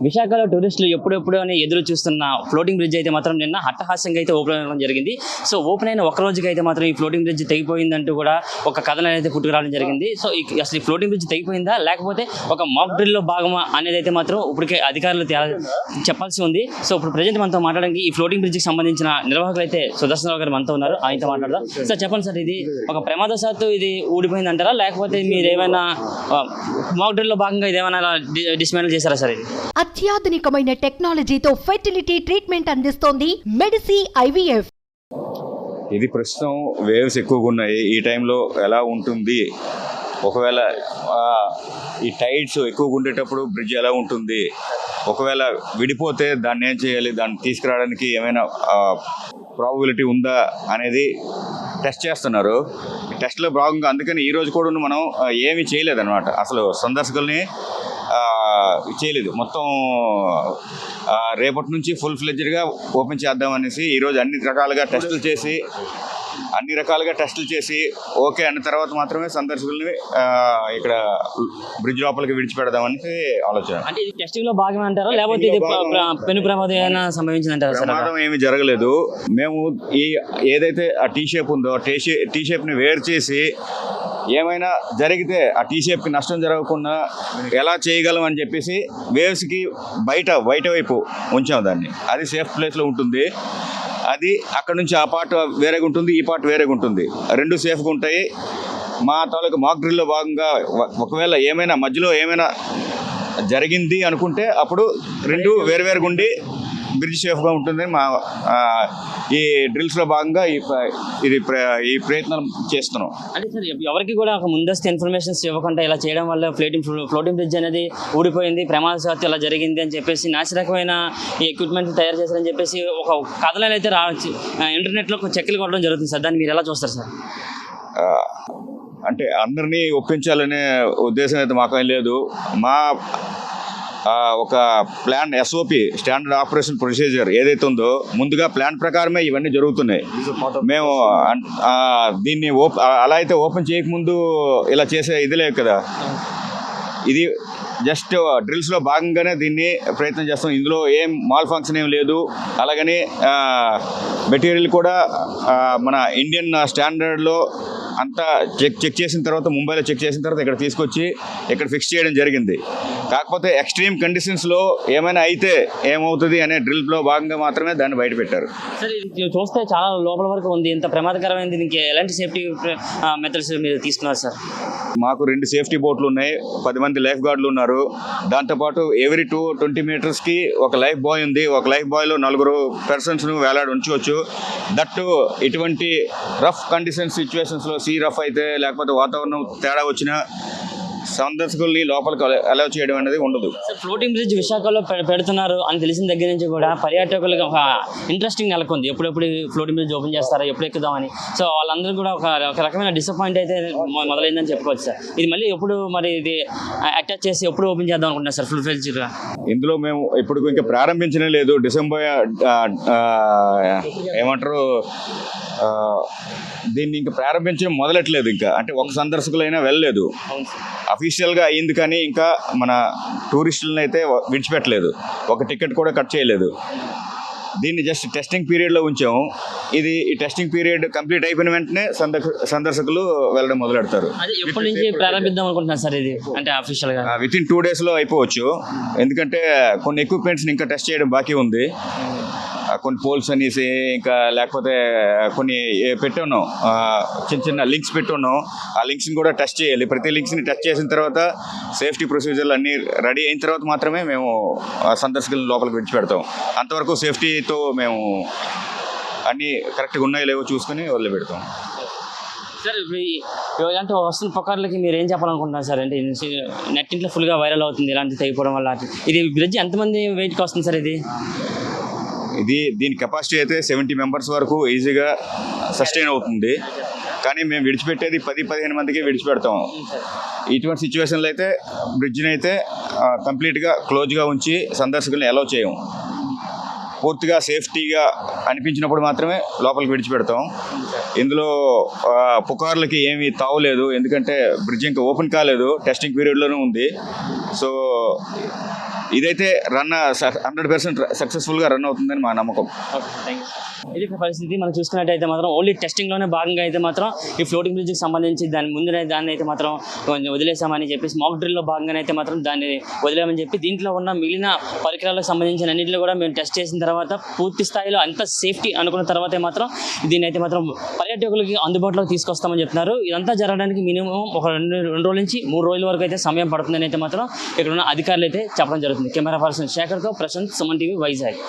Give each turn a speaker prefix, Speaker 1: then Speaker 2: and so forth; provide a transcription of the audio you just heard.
Speaker 1: విశాఖలో టూరిస్టులు ఎప్పుడెప్పుడు అని ఎదురు చూస్తున్న ఫ్లోటింగ్ బ్రిడ్జ్ అయితే మాత్రం నిన్న హట్టహాస్యంగా అయితే ఓపెన్ అవ్వడం జరిగింది. సో ఓపెన్ అయిన ఒక రోజుకి అయితే మాత్రం ఈ ఫ్లోటింగ్ బ్రిడ్జ్ తెగిపోయిందంటూ కూడా ఒక కథనం అయితే పుట్టుకురావడం జరిగింది. సో ఈ- అసలు ఈ ఫ్లోటింగ్ బ్రిడ్జ్ తెగిపోయిందా? లేకపోతే ఒక మాక్ డ్రిల్లో భాగమా అనేది అయితే మాత్రం ఇప్పటికే అధికారులు చెప్పాల్సి ఉంది. సో ఇప్పుడు ప్రజెంట్ మనతో మాట్లాడడానికి ఈ ఫ్లోటింగ్ బ్రిడ్జ్కి సంబంధించిన నిర్వాహకులు అయితే సుదర్శనరావు గారు మనతో ఉన్నారు. ఆయనతో మాట్లాడదాం. సార్ చెప్పండి సార్ ఇది ఒక ప్రమాదశాత్తు ఇది ఊడిపోయింది అంటారా లేకపోతే మీరు ఏమైనా మాక్ డ్రిల్లో భాగంగా ఇది ఏమైనా డిస్మాండిల్ చేశారా సార్ ఇది?
Speaker 2: అత్యాధునికమైన టెక్నాలజీతో ఫెర్టిలిటీ ట్రీట్మెంట్ అందిస్తోంది మెడిసి ఐవీఎఫ్.
Speaker 3: ఇది ప్రస్తుతం వేవ్స్ ఎక్కువగా ఉన్నాయి. ఈ టైంలో ఎలా ఉంటుంది? ఒకవేళ ఈ టైడ్స్ ఎక్కువగా ఉండేటప్పుడు బ్రిడ్జ్ ఎలా ఉంటుంది? ఒకవేళ విడిపోతే దాన్ని ఏం చేయాలి? దాన్ని తీసుకురావడానికి ఏమైనా ప్రాబిలిటీ ఉందా అనేది టెస్ట్ చేస్తున్నారు. టెస్ట్లో భాగంగా అందుకని ఈ రోజు కూడా మనం ఏమి ఏమీ చేయలేదన్నమాట. అసలు సందర్శకుల్ని చేయలేదు. మొత్తం రేపటి నుంచి ఫుల్ ఫ్లెడ్జ్డ్గా ఓపెన్ చేద్దాం అనేసి ఈరోజు అన్ని రకాలుగా టెస్టులు చేసి అన్ని రకాలుగా టెస్టులు చేసి ఓకే అన్న తర్వాత మాత్రమే సందర్శకుల్ని ఇక్కడ బ్రిడ్జ్ లోపలికి విడిచిపెడదామని ఆలోచన.
Speaker 1: అంటే ఇది టెస్టింగ్లో భాగమే అంటారా? లేకపోతే పెను ప్రమాదం
Speaker 3: ఏమీ జరగలేదు. మేము ఈ ఏదైతే ఆ టీ షేప్ ఉందో టీ షే టీ షేప్ని వేరు చేసి ఏమైనా జరిగితే ఆ టీ షేప్కి నష్టం జరగకుండా ఎలా చేయగలం అని చెప్పేసి వేవ్స్కి బయట బయట వైపు ఉంచాం దాన్ని. అది సేఫ్ ప్లేస్లో ఉంటుంది. అది అక్కడ నుంచి ఆ పార్ట్ వేరేగా ఉంటుంది ఈ పార్ట్ వేరేగా ఉంటుంది. రెండు సేఫ్గా ఉంటాయి. మా తాలూకు మాక్ డ్రిల్లో భాగంగా ఒకవేళ ఏమైనా మధ్యలో ఏమైనా జరిగింది అనుకుంటే అప్పుడు రెండు వేరు వేరుగా ఉండి బ్రిడ్జ్ సేఫ్గా ఉంటుంది. మా ఈ డ్రిల్స్లో భాగంగా ఇది ఈ ప్రయత్నం చేస్తున్నాం.
Speaker 1: అంటే సార్ ఎవ- ఎవరికి కూడా ఒక ముందస్తు ఇన్ఫర్మేషన్స్ ఇవ్వకుండా ఇలా చేయడం వల్ల ఫ్లోటింగ్ ఫ్లోటింగ్ బ్రిడ్జ్ అనేది ఊడిపోయింది ప్రమాదశాత్తు ఇలా జరిగింది అని చెప్పేసి నాశరకమైన ఈ ఎక్విప్మెంట్ తయారు చేశారని చెప్పేసి ఒక కథలను అయితే రా ఇంటర్నెట్లో చెక్కులు కొట్టడం జరుగుతుంది సార్. దాన్ని మీరు ఎలా చూస్తారు సార్?
Speaker 3: అంటే అందరినీ ఒప్పించాలనే ఉద్దేశం అయితే మాకేం లేదు. మా ఒక plan SOP standard operation procedure ఏదైతే ఉందో ముందుగా ప్లాన్ ప్రకారమే ఇవన్నీ జరుగుతున్నాయి. మేము దీన్ని ఓప్ అలా అయితే ఓపెన్ చేయకముందు ఇలా చేసే ఇది లేవు కదా. ఇది జస్ట్ డ్రిల్స్లో భాగంగానే దీన్ని ప్రయత్నం చేస్తాం. ఇందులో ఏం మాల్ ఫంక్షన్ ఏం లేదు. అలాగని మెటీరియల్ కూడా మన ఇండియన్ స్టాండర్డ్లో అంతా చెక్ చెక్ చేసిన తర్వాత ముంబైలో చెక్ చేసిన తర్వాత ఇక్కడ తీసుకొచ్చి ఇక్కడ ఫిక్స్ చేయడం జరిగింది. కాకపోతే ఎక్స్ట్రీమ్ కండిషన్స్లో ఏమైనా అయితే ఏమవుతుంది అనే డ్రిల్లో భాగంగా మాత్రమే దాన్ని బయట పెట్టారు.
Speaker 1: సార్ చూస్తే చాలా లోపల వరకు ఉంది. ఇంత ప్రమాదకరమైనది దీనికి ఎలాంటి సేఫ్టీ మెథడ్స్ మీరు తీసుకున్నారు సార్?
Speaker 3: మాకు రెండు సేఫ్టీ బోట్లు ఉన్నాయి. పది మంది లైఫ్ గార్డులు ఉన్నారు. దాంతోపాటు ఎవ్రీ టూ ట్వంటీ మీటర్స్కి ఒక లైఫ్ బాయ్ ఉంది. ఒక లైఫ్ బాయ్లో నలుగురు పర్సన్స్ను వేలాడి ఉంచవచ్చు. దట్టు ఇటువంటి రఫ్ కండిషన్స్ సిచ్యువేషన్స్లో సీ రఫ్ అయితే లేకపోతే వాతావరణం తేడా వచ్చినా సందర్శకుల్ని లోపలికి అలౌ చేయడం అనేది ఉండదు.
Speaker 1: ఫ్లోటింగ్ బ్రిడ్జ్ విశాఖలో పెడుతున్నారు అని తెలిసిన దగ్గర నుంచి కూడా పర్యాటకులకు ఒక ఇంట్రెస్టింగ్ నెలకొంది. ఎప్పుడెప్పుడు ఫ్లోటింగ్ బ్రిడ్జ్ ఓపెన్ చేస్తారా ఎప్పుడు ఎక్కుదామని. సో వాళ్ళందరూ కూడా ఒక ఒక రకమైన డిసప్పాయింట్ అయితే మొదలైందని చెప్పుకోవచ్చు సార్. ఇది మళ్ళీ ఎప్పుడు మరి ఇది అటాచ్ చేసి ఎప్పుడు ఓపెన్ చేద్దాం అనుకుంటున్నారు సార్ ఫుల్ ఫ్లెడ్జ్గా
Speaker 3: ఇందులో మేము ఇప్పుడు ఇంకా ప్రారంభించడం లేదు. డిసెంబర్ ఏమంటారు? దీన్ని ఇంకా ప్రారంభించడం మొదలట్లేదు ఇంకా. అంటే ఒక సందర్శకులైనా వెళ్ళలేదు. అఫీషియల్గా అయింది కానీ ఇంకా మన టూరిస్టులను అయితే విడిచిపెట్టలేదు. ఒక టికెట్ కూడా కట్ చేయలేదు. దీన్ని జస్ట్ టెస్టింగ్ పీరియడ్లో ఉంచాము. ఇది ఈ టెస్టింగ్ పీరియడ్ కంప్లీట్ అయిపోయిన వెంటనే సందర్శ సందర్శకులు వెళ్ళడం మొదలెడతారు.
Speaker 1: అదే ఎప్పటి నుంచి ప్రారంభిద్దాం అనుకుంటున్నారు సార్ ఇది? అంటే
Speaker 3: విత్ ఇన్ టూ డేస్లో అయిపోవచ్చు. ఎందుకంటే కొన్ని ఎక్విప్మెంట్స్ని ఇంకా టెస్ట్ చేయడం బాకీ ఉంది. కొన్ని పోల్స్ అనేసి ఇంకా లేకపోతే కొన్ని పెట్టున్నాం చిన్న చిన్న లింక్స్ పెట్టున్నాం ఆ లింక్స్ని కూడా టచ్ చేయాలి. ప్రతి లింక్స్ని టచ్ చేసిన తర్వాత సేఫ్టీ ప్రొసీజర్లు అన్నీ రెడీ అయిన తర్వాత మాత్రమే మేము సందర్శకులను లోపలికి విడిచిపెడతాం అంతవరకు సేఫ్టీతో మేము అన్నీ కరెక్ట్గా ఉన్నాయో లేవో చూసుకొని వదిలిపెడతాం
Speaker 1: సార్ అంటే ఇలాంటి వస్తున్న పుకార్లకి మీరు ఏం చెప్పాలనుకుంటున్నారు సార్? అంటే నెట్ ఇంట్లో ఫుల్గా వైరల్ అవుతుంది ఇలాంటి తెగిపోవడం వల్ల. ఇది బ్రిడ్జ్ ఎంతమంది వెయిట్కి వస్తుంది సార్ ఇది?
Speaker 3: ఇది దీని కెపాసిటీ అయితే సెవెంటీ మెంబర్స్ వరకు ఈజీగా సస్టైన్ అవుతుంది. కానీ మేము విడిచిపెట్టేది పది పదిహేను మందికి విడిచిపెడతాం ఇటువంటి సిచ్యువేషన్లో అయితే బ్రిడ్జ్ని అయితే కంప్లీట్గా క్లోజ్గా ఉంచి సందర్శకుల్ని అలౌ చేయం. పూర్తిగా సేఫ్టీగా అనిపించినప్పుడు మాత్రమే లోపలికి విడిచిపెడతాం. ఇందులో పుకార్లకి ఏమీ తావులేదు ఎందుకంటే బ్రిడ్జ్ ఇంకా ఓపెన్ కాలేదు. టెస్టింగ్ పీరియడ్లోనే ఉంది. సో ఇదైతే రన్ హండ్రెడ్ పర్సెంట్ సక్సెస్ఫుల్గా రన్ అవుతుందని మా నమ్మకం.
Speaker 1: ఇది పరిస్థితి మనం చూసుకున్నట్టయితే మాత్రం ఓన్లీ టెస్టింగ్లోనే భాగంగా అయితే మాత్రం ఈ ఫ్లోటింగ్ బ్రిడ్జ్కి సంబంధించి దాని ముందునే దాన్ని అయితే మాత్రం కొంచెం వదిలేసామని చెప్పేసి మాక్ డ్రిల్లో భాగంగా అయితే మాత్రం దాన్ని వదిలేమని చెప్పి దీంట్లో ఉన్న మిగిలిన పరికరాలకు సంబంధించిన అన్నింటిలో కూడా మేము టెస్ట్ చేసిన తర్వాత పూర్తి స్థాయిలో అంత సేఫ్టీ అనుకున్న తర్వాతే మాత్రం దీన్ని అయితే మాత్రం పర్యాటకులకి అందుబాటులోకి తీసుకొస్తామని చెప్తున్నారు. ఇదంతా జరగడానికి మినిమం ఒక రెండు రెండు రోజుల నుంచి మూడు రోజుల వరకు అయితే సమయం పడుతుందని అయితే మాత్రం ఇక్కడ ఉన్న అధికారులు అయితే చెప్పడం జరుగుతుంది. Camera person శేఖర్తో Prashanth Suman TV Vizag